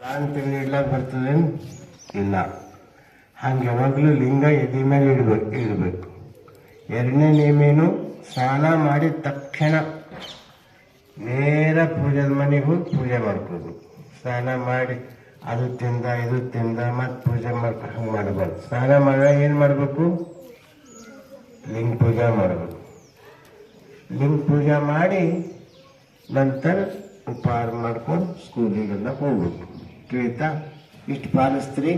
ಪ್ರಾಣ ಇಡ್ಲಾಕ್ ಬರ್ತದೇನು? ಇಲ್ಲ. ಹಂಗೆ ಯಾವಾಗಲೂ ಲಿಂಗ ಎದೆ ಮೇಲೆ ಇಡ್ಬೇಕು ಇಡಬೇಕು. ಎರಡನೇ ನಿಯಮೇನು ಸ್ನಾನ ಮಾಡಿ ತಕ್ಷಣ ನೇರ ಪೂಜೆದ ಮನೆಗೆ ಹೋಗಿ ಪೂಜೆ ಮಾಡ್ಕೋದು ಸ್ನಾನ ಮಾಡಿ ಅದು ತಿಂದ, ಇದು ತಿಂದ, ಮತ್ತೆ ಪೂಜೆ ಮಾಡ್ಕೊ ಹಂಗೆ ಮಾಡಬಾರ್ದು. ಸ್ನಾನ ಮಾಡುವಾಗ ಏನು ಮಾಡಬೇಕು? ಲಿಂಗ ಪೂಜೆ ಮಾಡಬೇಕು. ಲಿಂಗ ಪೂಜೆ ಮಾಡಿ ನಂತರ ಉಪಹಾರ ಮಾಡ್ಕೊಂಡು ಸ್ಕೂಲಿಗೆಲ್ಲ ಹೋಗ್ಬೇಕು. ತಿಳಿತಾ ಇಷ್ಟು ಪಾಲಿಸ್ತ್ರಿ?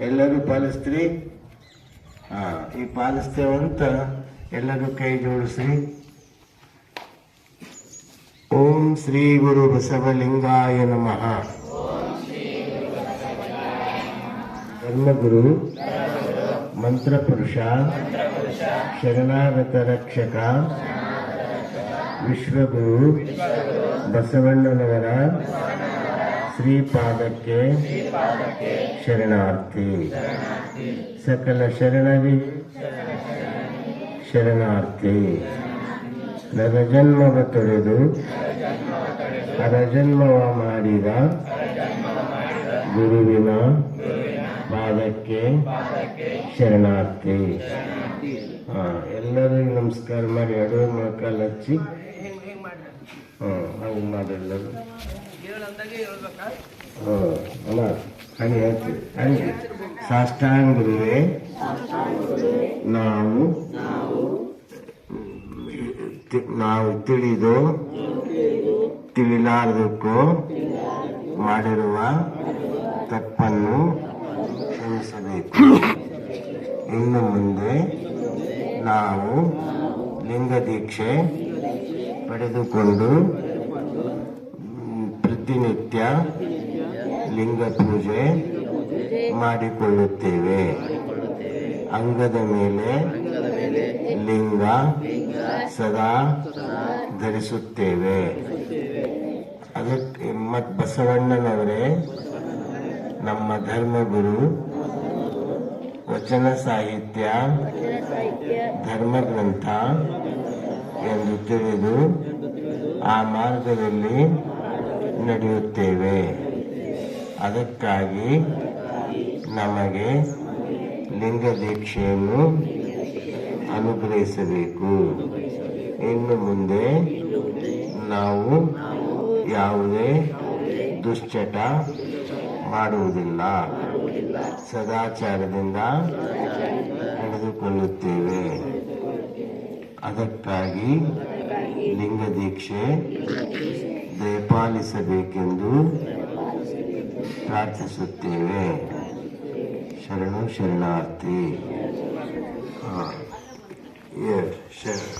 ಎಲ್ಲರೂ ಪಾಲಿಸ್ತ್ರಿ? ಹಾಂ ಈ ಪಾಲಿಸ್ತೇವಂತ ಎಲ್ಲರೂ ಕೈ ಜೋಡಿಸ್ರಿ. ಓಂ ಶ್ರೀ ಗುರು ಬಸವಲಿಂಗಾಯ ನಮಃ. ಧರ್ಮಗುರು, ಮಂತ್ರಪುರುಷ ಶರಣಾಗತ ರಕ್ಷಕ ವಿಶ್ವಗುರು, ಬಸವಣ್ಣನವರ ಶ್ರೀಪಾದಕ್ಕೆ ಶರಣಾರ್ಥಿ. ಸಕಲ ಶರಣವಿ ಶರಣಾರ್ಥಿ. ನರಜನ್ಮವ ತೊರೆದು ಹರಜನ್ಮವ ಮಾಡಿದ ಗುರುವಿನ ಪಾದಕ್ಕೆ ಶರಣಾರ್ಥಿ. ಎಲ್ಲರಿಗೂ ನಮಸ್ಕಾರ ಮಾಡಿ ಎರಡು ಮೊಳಕಾಲು ಹಚ್ಚಿ ಹ್ಮ್ ಹಂಗೆ ಮಾಡಿ ಹಾಂ ಹಂಗೆ ಹೇಳ್ತೀವಿ ಹಂಗೆ. ಸಾಷ್ಟಾಂಗ ಗುರುವೇ ನಾವು ನಾವು ತಿಳಿದು ತಿಳಿಲಾರದಕ್ಕೂ ಮಾಡಿರುವ ತಪ್ಪನ್ನು ಕ್ಷಮಿಸಬೇಕು. ಇನ್ನು ಮುಂದೆ ನಾವು ಲಿಂಗ ದೀಕ್ಷೆ ಪಡೆದುಕೊಂಡು ಪ್ರತಿನಿತ್ಯ ಲಿಂಗ ಪೂಜೆ ಮಾಡಿಕೊಳ್ಳುತ್ತೇವೆ. ಅಂಗದ ಮೇಲೆ ಲಿಂಗ ಸದಾ ಧರಿಸುತ್ತೇವೆ. ಅದಕ್ಕೆ ಮತ್ ಬಸವಣ್ಣನವರೇ, ನಮ್ಮ ಧರ್ಮಗುರು, ವಚನ ಸಾಹಿತ್ಯ ಧರ್ಮ ಗ್ರಂಥ ಎಂದು ತಿಳಿದು ಆ ಮಾರ್ಗದಲ್ಲಿ ನಡೆಯುತ್ತೇವೆ. ಅದಕ್ಕಾಗಿ ನಮಗೆ ಲಿಂಗ ದೀಕ್ಷೆಯನ್ನು ಅನುಗ್ರಹಿಸಬೇಕು. ಇನ್ನು ಮುಂದೆ ನಾವು ಯಾವುದೇ ದುಶ್ಚಟ ಮಾಡುವುದಿಲ್ಲ. ಸದಾಚಾರದಿಂದ ನಡೆದುಕೊಳ್ಳುತ್ತೇವೆ. ಅದಕ್ಕಾಗಿ ಲಿಂಗ ದೀಕ್ಷೆ ದಯಪಾಲಿಸಬೇಕೆಂದು ಪ್ರಾರ್ಥಿಸುತ್ತೇವೆ. ಶರಣು ಶರಣಾರ್ಥಿ. ಹಾಂ ಶರಣ